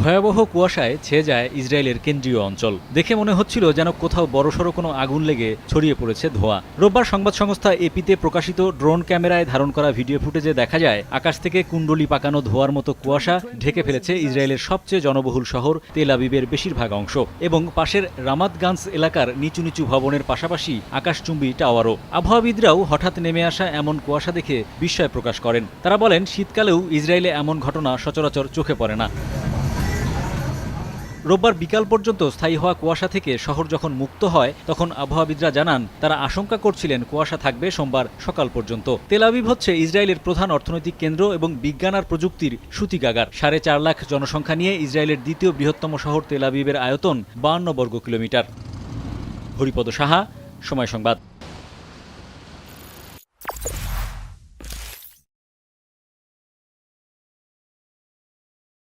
ভয়াবহ কুয়াশায় ছেয়ে যায় ইসরায়েলের কেন্দ্রীয় অঞ্চল। দেখে মনে হচ্ছিল যেন কোথাও বড়সড় কোনো আগুন লেগে ছড়িয়ে পড়েছে ধোঁয়া। রোববার সংবাদ সংস্থা এপিতে প্রকাশিত ড্রোন ক্যামেরায় ধারণ করা ভিডিও ফুটেজে দেখা যায়, আকাশ থেকে কুণ্ডলি পাকানো ধোঁয়ার মতো কুয়াশা ঢেকে ফেলেছে ইসরায়েলের সবচেয়ে জনবহুল শহর তেল আবিবের বেশিরভাগ অংশ এবং পাশের রামাতগাঞ্জ এলাকার নিচু নিচু ভবনের পাশাপাশি আকাশচুম্বী টাওয়ারও। আবহাওয়াবিদরাও হঠাৎ নেমে আসা এমন কুয়াশা দেখে বিস্ময় প্রকাশ করেন। তারা বলেন, শীতকালেও ইসরায়েলে এমন ঘটনা সচরাচর চোখে পড়ে না। রোববার বিকাল পর্যন্ত স্থায়ী হওয়া কুয়াশা থেকে শহর যখন মুক্ত হয়, তখন আবহাওয়াবিদরা জানান, তারা আশঙ্কা করছিলেন কুয়াশা থাকবে সোমবার সকাল পর্যন্ত। তেল আবিব হচ্ছে ইসরায়েলের প্রধান অর্থনৈতিক কেন্দ্র এবং বিজ্ঞান আর প্রযুক্তির সূতিকাগার। সাড়ে চার লাখ জনসংখ্যা নিয়ে ইসরায়েলের দ্বিতীয় বৃহত্তম শহর তেল আবিবের আয়তন বাহান্ন বর্গ কিলোমিটার। হরিপদ সাহা, সময় সংবাদ।